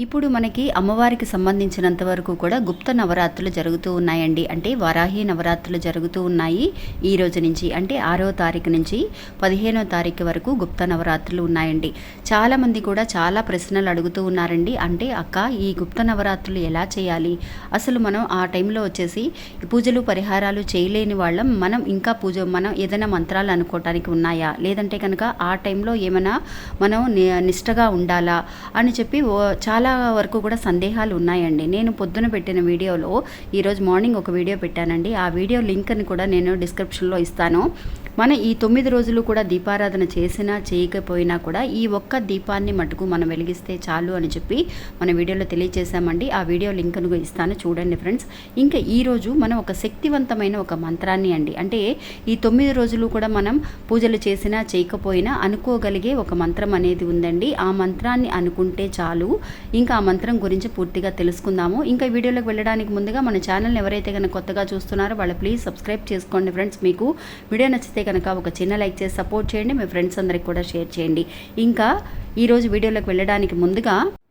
ఇప్పుడు మనకి అమ్మవారికి సంబంధించినంత వరకు కూడా గుప్త నవరాత్రులు జరుగుతూ ఉన్నాయండి. అంటే వరాహి నవరాత్రులు జరుగుతూ ఉన్నాయి ఈ రోజు నుంచి. అంటే ఆరో తారీఖు నుంచి పదిహేనో తారీఖు వరకు గుప్త నవరాత్రులు ఉన్నాయండి. చాలామంది కూడా చాలా ప్రశ్నలు అడుగుతూ ఉన్నారండి. అంటే అక్క ఈ గుప్త నవరాత్రులు ఎలా చేయాలి? అసలు మనం ఆ టైంలో వచ్చేసి పూజలు పరిహారాలు చేయలేని వాళ్ళం. మనం ఇంకా పూజ మనం ఏదైనా మంత్రాలు అనుకోవటానికి ఉన్నాయా? లేదంటే కనుక ఆ టైంలో ఏమైనా మనం నిష్టగా ఉండాలా? అని చెప్పి చాలా చాలా వరకు కూడా సందేహాలు ఉన్నాయండి. నేను పొద్దున పెట్టిన వీడియోలో ఈరోజు మార్నింగ్ ఒక వీడియో పెట్టానండి. ఆ వీడియో లింక్ని కూడా నేను డిస్క్రిప్షన్లో ఇస్తాను. మన ఈ తొమ్మిది రోజులు కూడా దీపారాధన చేసినా చేయకపోయినా కూడా ఈ ఒక్క దీపాన్ని మటుకు మనం వెలిగిస్తే చాలు అని చెప్పి మన వీడియోలో తెలియజేశామండి ఆ వీడియో లింక్ను ఇస్తాను చూడండి ఫ్రెండ్స్. ఇంకా ఈ రోజు మనం ఒక శక్తివంతమైన ఒక మంత్రాన్ని అండి. అంటే ఈ తొమ్మిది రోజులు కూడా మనం పూజలు చేసినా చేయకపోయినా అనుకోగలిగే ఒక మంత్రం అనేది ఉందండి. ఆ మంత్రాన్ని అనుకుంటే చాలు. ఇంకా ఆ మంత్రం గురించి పూర్తిగా తెలుసుకుందాము. ఇంకా వీడియోలోకి వెళ్ళడానికి ముందుగా మన ఛానల్ని ఎవరైతే కనుక కొత్తగా చూస్తున్నారో వాళ్ళు ప్లీజ్ సబ్స్క్రైబ్ చేసుకోండి ఫ్రెండ్స్. మీకు వీడియో నచ్చితే కనుక ఒక చిన్న లైక్ చేసి సపోర్ట్ చేయండి మీ ఫ్రెండ్స్ అందరికి కూడా షేర్ చేయండి. ఇంకా ఈరోజు వీడియోలోకి వెళ్ళడానికి ముందుగా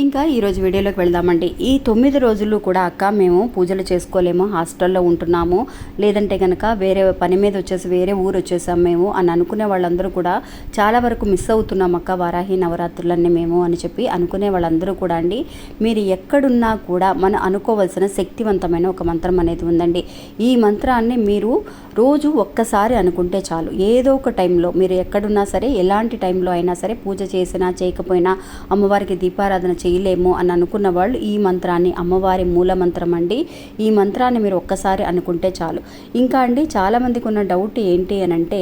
ఇంకా ఈరోజు వీడియోలోకి వెళ్దామండి. ఈ తొమ్మిది రోజులు కూడా అక్క మేము పూజలు చేసుకోలేము హాస్టల్లో ఉంటున్నాము. లేదంటే కనుక వేరే పని మీద వచ్చేసి వేరే ఊరు వచ్చేసాం మేము అని అనుకునే వాళ్ళందరూ కూడా చాలా వరకు మిస్ అవుతున్నాం అక్క. వారాహి నవరాత్రులన్నీ మేము అని చెప్పి అనుకునే వాళ్ళందరూ కూడా అండి. మీరు ఎక్కడున్నా కూడా మనం అనుకోవలసిన శక్తివంతమైన ఒక మంత్రం అనేది ఉందండి. ఈ మంత్రాన్ని మీరు రోజు ఒక్కసారి అనుకుంటే చాలు. ఏదో ఒక టైంలో మీరు ఎక్కడున్నా సరే ఎలాంటి టైంలో అయినా సరే పూజ చేసినా చేయకపోయినా అమ్మవారికి దీపారాధన చేయలేము అని అనుకున్న వాళ్ళు ఈ మంత్రాన్ని అమ్మవారి మూల మంత్రం అండి. ఈ మంత్రాన్ని మీరు ఒక్కసారి అనుకుంటే చాలు. ఇంకా అండి చాలామందికి ఉన్న డౌట్ ఏంటి అని అంటే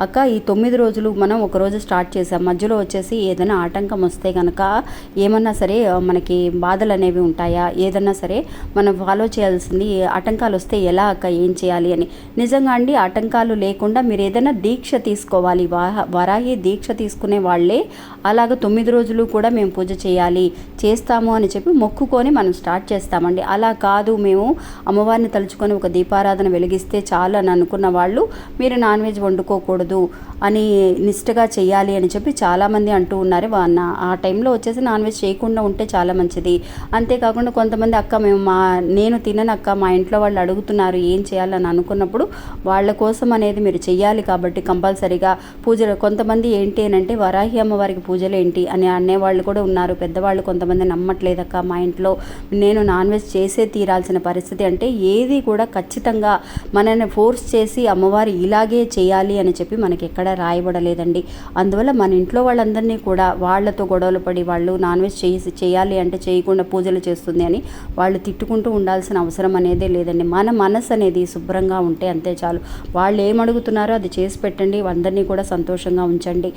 అక్క ఈ తొమ్మిది రోజులు మనం ఒక రోజు స్టార్ట్ చేసాం. మధ్యలో వచ్చేసి ఏదైనా ఆటంకం వస్తే కనుక ఏమన్నా సరే మనకి బాధలు అనేవి ఉంటాయా? ఏదన్నా సరే మనం ఫాలో చేయాల్సింది ఆటంకాలు వస్తే ఎలా అక్క ఏం చేయాలి అని. నిజంగా అండి ఆటంకాలు లేకుండా మీరు ఏదైనా దీక్ష తీసుకోవాలి. వాహ వరాహి దీక్ష తీసుకునే వాళ్ళే. అలాగ తొమ్మిది రోజులు కూడా మేము పూజ చేయాలి. చేస్తాము అని చెప్పి మొక్కుకొని మనం స్టార్ట్ చేస్తామండి. అలా కాదు మేము అమ్మవారిని తలుచుకొని ఒక దీపారాధన వెలిగిస్తే చాలు అని అనుకున్న వాళ్ళు మీరు నాన్ వెజ్ వండుకోకూడదు అని నిష్టగా చేయాలి అని చెప్పి చాలామంది అంటూ ఉన్నారు. వా- నా- ఆ టైంలో వచ్చేసి నాన్ వెజ్ చేయకుండా ఉంటే చాలా మంచిది. అంతేకాకుండా కొంతమంది అక్క మేము మా నేను తినను అక్క మా ఇంట్లో వాళ్ళు అడుగుతున్నారు ఏం చేయాలని అనుకున్నప్పుడు వాళ్ళ కోసం అనేది మీరు చేయాలి కాబట్టి కంపల్సరీగా పూజలు. కొంతమంది ఏంటి అని అంటే వరాహి అమ్మవారికి పూజలు ఏంటి అని అనేవాళ్ళు కూడా ఉన్నారు. పెద్దవాళ్ళు కొంతమంది నమ్మట్లేదక్క మా ఇంట్లో నేను నాన్ వెజ్ చేసే తీరాల్సిన పరిస్థితి అంటే ఏది కూడా ఖచ్చితంగా మనల్ని ఫోర్స్ చేసి అమ్మవారు ఇలాగే చేయాలి అని చెప్పి మనకి ఎక్కడ రాయబడలేదండి. అందువల్ల మన ఇంట్లో వాళ్ళందరినీ కూడా వాళ్ళతో గొడవలు పడి వాళ్ళు నాన్ వెజ్ చేసి చేయాలి అంటే చేయకుండా పూజలు చేస్తుంది అని వాళ్ళు తిట్టుకుంటూ ఉండాల్సిన అవసరం అనేదే లేదండి. మన మనసు అనేది శుభ్రంగా ఉంటే అంతే చాలు. వాళ్ళు ఏమడుగుతున్నారో అది చేసి పెట్టండి అందరినీ కూడా సంతోషంగా ఉంచండి.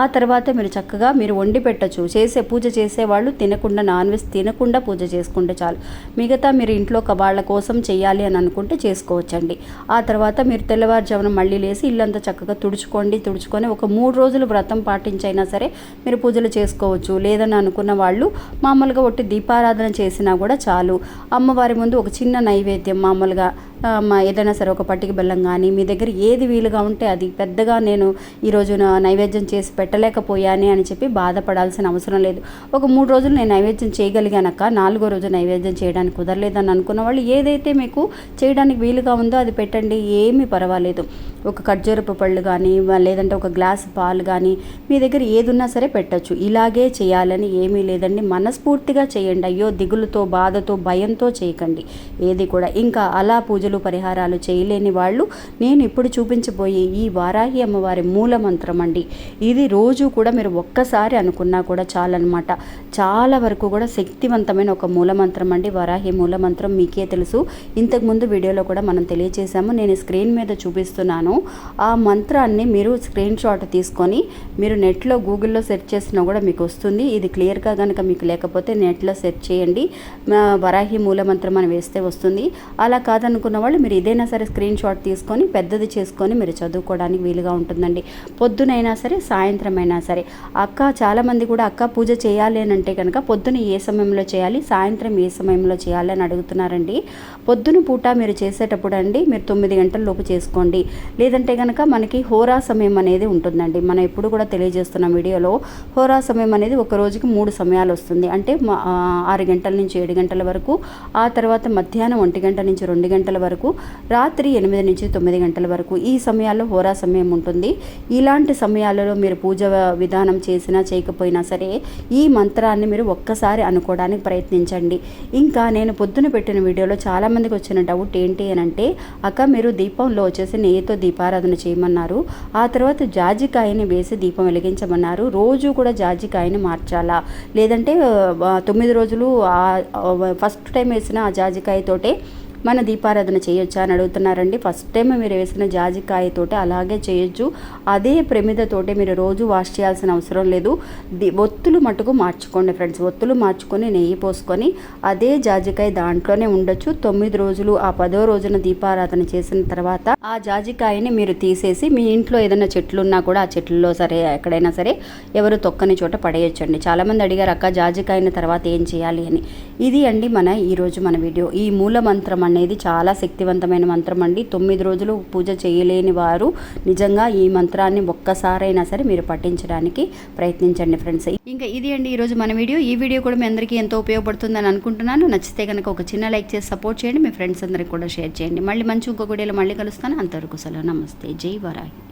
ఆ తర్వాత మీరు చక్కగా మీరు వండి పెట్టచ్చు చేసే పూజ చేసే వాళ్ళు తినకుండా నాన్ వెజ్ తినకుండా పూజ చేసుకుంటే చాలు. మిగతా మీరు ఇంట్లో ఒక వాళ్ళ కోసం చేయాలి అని అనుకుంటే చేసుకోవచ్చండి. ఆ తర్వాత మీరు తెల్లవారుజామున మళ్ళీ లేసి ఇల్లంతా చక్కగా తుడుచుకోండి. తుడుచుకొని ఒక మూడు రోజులు వ్రతం పాటించైనా సరే మీరు పూజలు చేసుకోవచ్చు. లేదని అనుకున్న వాళ్ళు మామూలుగా ఒట్టి దీపారాధన చేసినా కూడా చాలు. అమ్మవారి ముందు ఒక చిన్న నైవేద్యం మామూలుగా ఏదైనా సరే ఒక పట్టిక బెల్లం కానీ మీ దగ్గర ఏది వీలుగా ఉంటే అది పెద్దగా నేను ఈరోజు నైవేద్యం చేసి పెట్టలేకపోయాను అని చెప్పి బాధపడాల్సిన అవసరం లేదు. ఒక మూడు రోజులు నేను నైవేద్యం చేయగలిగానక్క. నాలుగో రోజు నైవేద్యం చేయడానికి కుదరలేదని అనుకున్న వాళ్ళు ఏదైతే మీకు చేయడానికి వీలుగా ఉందో అది పెట్టండి. ఏమీ పర్వాలేదు. ఒక ఖర్జూరపు పళ్ళు కానీ లేదంటే ఒక గ్లాస్ పాలు కానీ మీ దగ్గర ఏది ఉన్నా సరే పెట్టచ్చు. ఇలాగే చేయాలని ఏమీ లేదండి. మనస్ఫూర్తిగా చేయండి. అయ్యో దిగులుతో బాధతో భయంతో చేయకండి. ఏది కూడా. ఇంకా అలా పూజలు పరిహారాలు చేయలేని వాళ్ళు నేను ఇప్పుడు చూపించబోయే ఈ వారాహి అమ్మవారి మూల మంత్రం అండి. ఇది రోజు కూడా మీరు ఒక్కసారి అనుకున్నా కూడా చాలన్నమాట. చాలా వరకు కూడా శక్తివంతమైన ఒక మూల మంత్రం అండి. వరాహి మూల మంత్రం మీకే తెలుసు. ఇంతకుముందు వీడియోలో కూడా మనం తెలియజేశాము నేను స్క్రీన్ మీద చూపిస్తున్నాను. ఆ మంత్రాన్ని మీరు స్క్రీన్ షాట్ తీసుకొని మీరు నెట్లో గూగుల్లో సెర్చ్ చేసినా కూడా మీకు వస్తుంది. ఇది క్లియర్గా కనుక మీకు లేకపోతే నెట్లో సెర్చ్ చేయండి. వరాహి మూల మంత్రం అని వేస్తే వస్తుంది. అలా కాదనుకున్న వాళ్ళు మీరు ఇదైనా సరే స్క్రీన్ షాట్ తీసుకొని పెద్దది చేసుకొని మీరు చదువుకోవడానికి వీలుగా ఉంటుందండి. పొద్దునైనా సరే సాయంత్రం అయినా సరే. అక్క చాలామంది కూడా అక్క పూజ చేయాలి అని అంటే కనుక పొద్దున ఏ సమయంలో చేయాలి సాయంత్రం ఏ సమయంలో చేయాలి అని అడుగుతున్నారండి. పొద్దున పూట మీరు చేసేటప్పుడు అండి మీరు తొమ్మిది గంటల లోపు చేసుకోండి. లేదంటే కనుక మనకి హోరా సమయం అనేది ఉంటుందండి. మనం ఎప్పుడు కూడా తెలియజేస్తున్న వీడియోలో హోరా సమయం అనేది ఒక రోజుకి మూడు సమయాలు వస్తుంది. అంటే ఆరు గంటల నుంచి ఏడు గంటల వరకు ఆ తర్వాత మధ్యాహ్నం ఒంటి గంట నుంచి రెండు గంటల వరకు రాత్రి ఎనిమిది నుంచి తొమ్మిది గంటల వరకు ఈ సమయాల్లో హోరా సమయం ఉంటుంది. ఇలాంటి సమయాలలో మీరు పూజ విధానం చేసినా చేయకపోయినా సరే ఈ మంత్రాన్ని మీరు ఒక్కసారి అనుకోవడానికి ప్రయత్నించండి. ఇంకా నేను పొద్దున పెట్టిన వీడియోలో చాలామందికి వచ్చిన డౌట్ ఏంటి అని అంటే అక్క మీరు దీపంలో వచ్చేసి నెయ్యితో దీపారాధన చేయమన్నారు. ఆ తర్వాత జాజికాయని వేసి దీపం వెలిగించమన్నారు. రోజు కూడా జాజికాయని మార్చాలా. లేదంటే తొమ్మిది రోజులు ఫస్ట్ టైం వేసిన ఆ జాజికాయతోటే మన దీపారాధన చేయొచ్చా అని అడుగుతున్నారండి. ఫస్ట్ టైం మీరు వేసిన జాజికాయతోటి అలాగే చేయొచ్చు. అదే ప్రమిదతోటి మీరు రోజు వాష్ చేయాల్సిన అవసరం లేదు. ది ఒత్తులు మటుకు మార్చుకోండి ఫ్రెండ్స్ ఒత్తులు మార్చుకొని నెయ్యి పోసుకొని అదే జాజికాయ దాంట్లోనే ఉండొచ్చు. తొమ్మిది రోజులు ఆ పదో రోజున దీపారాధన చేసిన తర్వాత ఆ జాజికాయని మీరు తీసేసి మీ ఇంట్లో ఏదైనా చెట్లు ఉన్నా కూడా ఆ చెట్లలో సరే ఎక్కడైనా సరే ఎవరు తొక్కని చోట పడేయొచ్చండి. చాలామంది అడిగారు అక్క జాజికాయన తర్వాత ఏం చేయాలి? అని. ఇది అండి మన ఈరోజు మన వీడియో. ఈ మూల మంత్రం అనేది చాలా శక్తివంతమైన మంత్రం అండి. తొమ్మిది రోజులు పూజ చేయలేని వారు నిజంగా ఈ మంత్రాన్ని ఒక్కసారైనా సరే మీరు పఠించడానికి ప్రయత్నించండి ఫ్రెండ్స్. ఇంకా ఇది అండి ఈరోజు మన వీడియో. ఈ వీడియో కూడా మీ అందరికీ ఎంతో ఉపయోగపడుతుందని అనుకుంటున్నాను. నచ్చితే కనుక ఒక చిన్న లైక్ చేసి సపోర్ట్ చేయండి. మీ ఫ్రెండ్స్ అందరికి కూడా షేర్ చేయండి. మళ్ళీ మంచి ఇంకొక వీడియోలో మళ్ళీ కలుస్తాను. అంతవరకు సెలవు. నమస్తే. జై వరాహి.